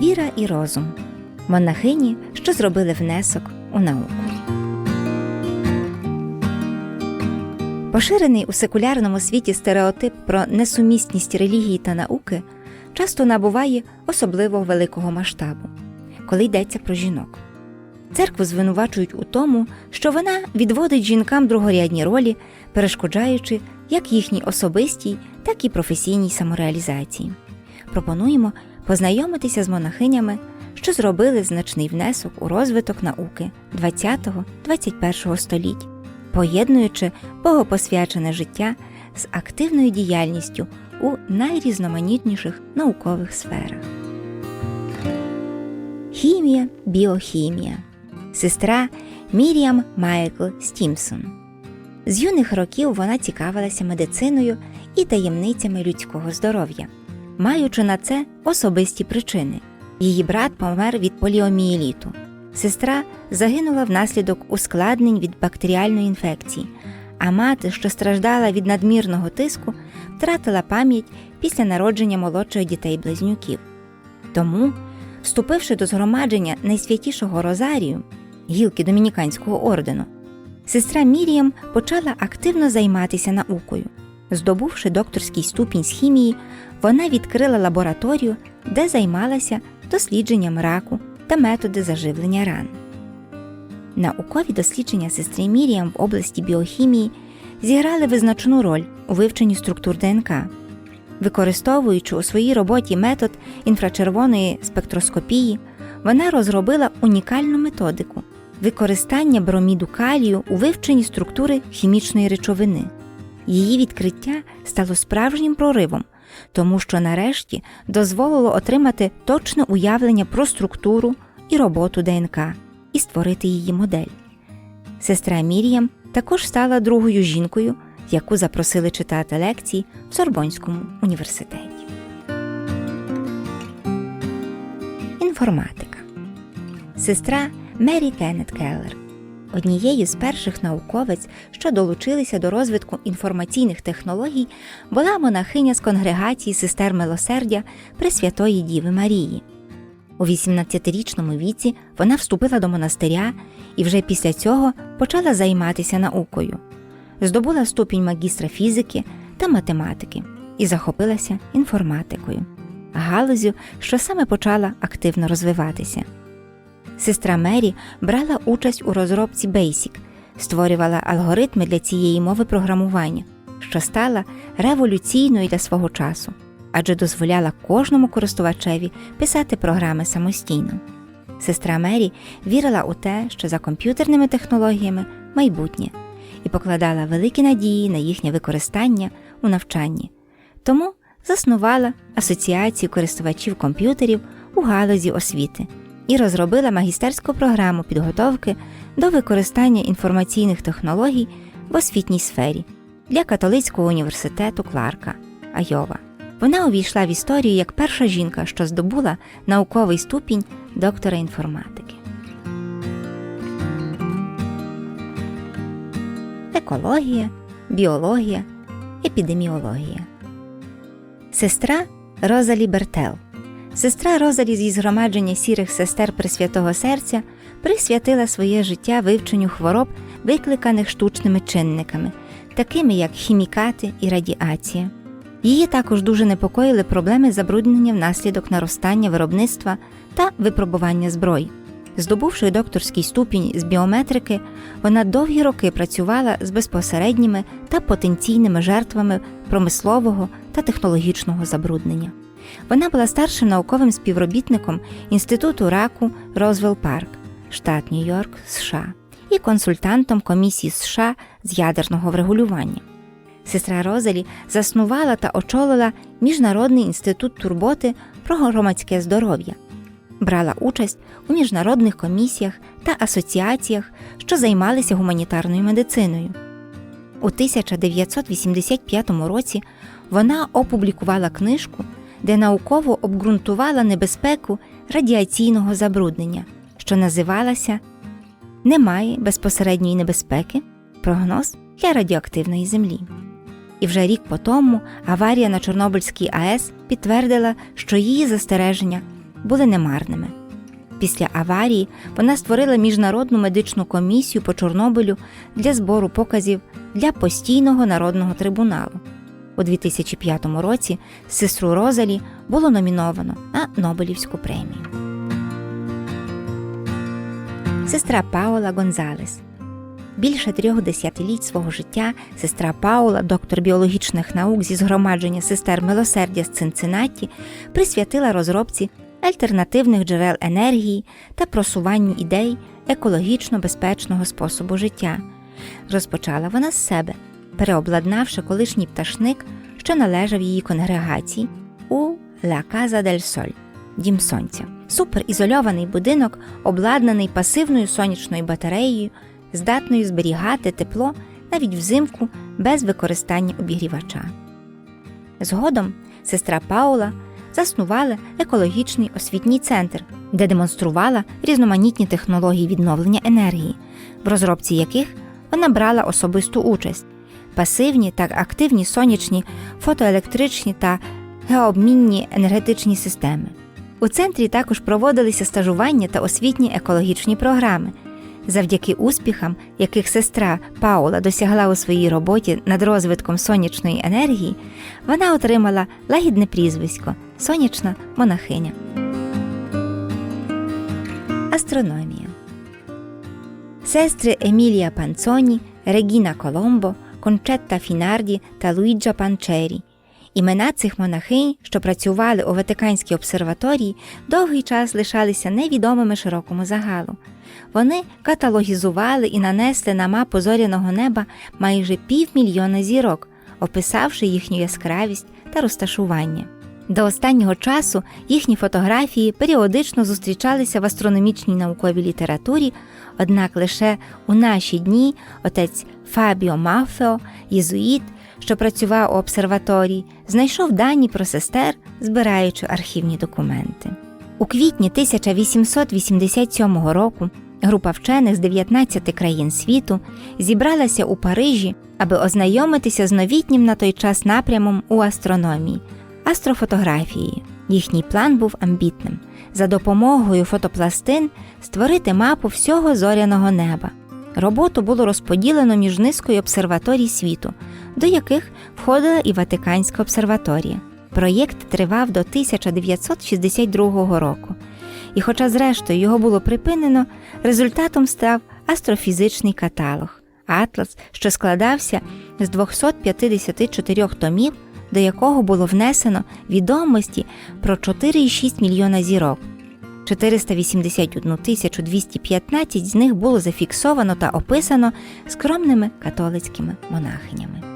Віра і розум монахині, що зробили внесок у науку. Поширений у секулярному світі стереотип про несумісність релігії та науки часто набуває особливо великого масштабу, коли йдеться про жінок. Церкву звинувачують у тому, що вона відводить жінкам другорядні ролі, перешкоджаючи як їхній особистій, так і професійній самореалізації. Пропонуємо познайомитися з монахинями, що зробили значний внесок у розвиток науки 20-21 століть, поєднуючи богопосвячене життя з активною діяльністю у найрізноманітніших наукових сферах. Хімія, біохімія. Сестра Міріам Майкл Стімсон. З юних років вона цікавилася медициною і таємницями людського здоров'я, маючи на це особисті причини. Її брат помер від поліомієліту. Сестра загинула внаслідок ускладнень від бактеріальної інфекції, а мати, що страждала від надмірного тиску, втратила пам'ять після народження молодших дітей-близнюків. Тому, вступивши до згромадження найсвятішого Розарію, гілки Домініканського ордену, сестра Міріям почала активно займатися наукою. Здобувши докторський ступінь з хімії, вона відкрила лабораторію, де займалася дослідженням раку та методи заживлення ран. Наукові дослідження сестри Міріям в області біохімії зіграли визначну роль у вивченні структур ДНК. Використовуючи у своїй роботі метод інфрачервоної спектроскопії, вона розробила унікальну методику використання броміду калію у вивченні структури хімічної речовини. Її відкриття стало справжнім проривом, тому що нарешті дозволило отримати точне уявлення про структуру і роботу ДНК і створити її модель. Сестра Мір'ям також стала другою жінкою, яку запросили читати лекції в Сорбонському університеті. Інформатика. Сестра Мері Кеннет Келлер. Однією з перших науковиць, що долучилися до розвитку інформаційних технологій, була монахиня з конгрегації сестер милосердя Пресвятої Діви Марії. У 18-річному віці вона вступила до монастиря і вже після цього почала займатися наукою. Здобула ступінь магістра фізики та математики і захопилася інформатикою, галузю, що саме почала активно розвиватися. Сестра Мері брала участь у розробці Basic, створювала алгоритми для цієї мови програмування, що стала революційною для свого часу, адже дозволяла кожному користувачеві писати програми самостійно. Сестра Мері вірила у те, що за комп'ютерними технологіями майбутнє, і покладала великі надії на їхнє використання у навчанні. Тому заснувала Асоціацію користувачів комп'ютерів у галузі освіти і розробила магістерську програму підготовки до використання інформаційних технологій в освітній сфері для католицького університету Кларка, Айова. Вона увійшла в історію як перша жінка, що здобула науковий ступінь доктора інформатики. Екологія, біологія, епідеміологія. Сестра Розалі Бертел. Сестра Розалі зі згромадження сірих сестер Пресвятого Серця присвятила своє життя вивченню хвороб, викликаних штучними чинниками, такими як хімікати і радіація. Її також дуже непокоїли проблеми забруднення внаслідок наростання виробництва та випробування зброї. Здобувши докторський ступінь з біометрики, вона довгі роки працювала з безпосередніми та потенційними жертвами промислового та технологічного забруднення. Вона була старшим науковим співробітником Інституту раку Розвел Парк, штат Нью-Йорк, США, і консультантом комісії США з ядерного врегулювання. Сестра Розалі заснувала та очолила Міжнародний інститут турботи про громадське здоров'я, брала участь у міжнародних комісіях та асоціаціях, що займалися гуманітарною медициною. У 1985 році вона опублікувала книжку, де науково обґрунтувала небезпеку радіаційного забруднення, що називалася Немає безпосередньої небезпеки. Прогноз для радіоактивної землі. І вже рік по тому аварія на Чорнобильській АЕС підтвердила, що її застереження були немарними. Після аварії вона створила міжнародну медичну комісію по Чорнобилю для збору показів для постійного народного трибуналу. У 2005 році сестру Розалі було номіновано на Нобелівську премію. Сестра Паула Гонзалес. Більше трьох десятиліть свого життя сестра Паула, доктор біологічних наук зі згромадження сестер милосердя з Цинциннаті, присвятила розробці альтернативних джерел енергії та просуванню ідей екологічно безпечного способу життя. Розпочала вона з себе, переобладнавши колишній пташник, що належав її конгрегації у Ла Каза дель Соль Дім Сонця. Суперізольований будинок, обладнаний пасивною сонячною батареєю, здатною зберігати тепло навіть взимку без використання обігрівача. Згодом сестра Паула заснувала екологічний освітній центр, де демонструвала різноманітні технології відновлення енергії, в розробці яких вона брала особисту участь пасивні та активні сонячні, фотоелектричні та геообмінні енергетичні системи. У центрі також проводилися стажування та освітні екологічні програми. Завдяки успіхам, яких сестра Паула досягла у своїй роботі над розвитком сонячної енергії, вона отримала лагідне прізвисько сонячна монахиня. Астрономія Сестри Емілія Панцоні, Регіна Коломбо, Кончетта Фінарді та Луїджа Панчері. Імена цих монахинь, що працювали у Ватиканській обсерваторії, довгий час лишалися невідомими широкому загалу. Вони каталогізували і нанесли на мапу зоряного неба майже півмільйона зірок, описавши їхню яскравість та розташування. До останнього часу їхні фотографії періодично зустрічалися в астрономічній науковій літературі, однак лише у наші дні отець Фабіо Мафео, єзуїт, що працював у обсерваторії, знайшов дані про сестер, збираючи архівні документи. У квітні 1887 року група вчених з 19 країн світу зібралася у Парижі, аби ознайомитися з новітнім на той час напрямом у астрономії астрофотографією. Їхній план був амбітним за допомогою фотопластин створити мапу всього зоряного неба. Роботу було розподілено між низкою обсерваторій світу, до яких входила і Ватиканська обсерваторія. Проєкт тривав до 1962 року, і, хоча зрештою його було припинено, результатом став астрофізичний каталог Атлас, що складався з 254 томів, до якого було внесено відомості про 4,6 мільйона зірок. 481 215 з них було зафіксовано та описано скромними католицькими монахинями.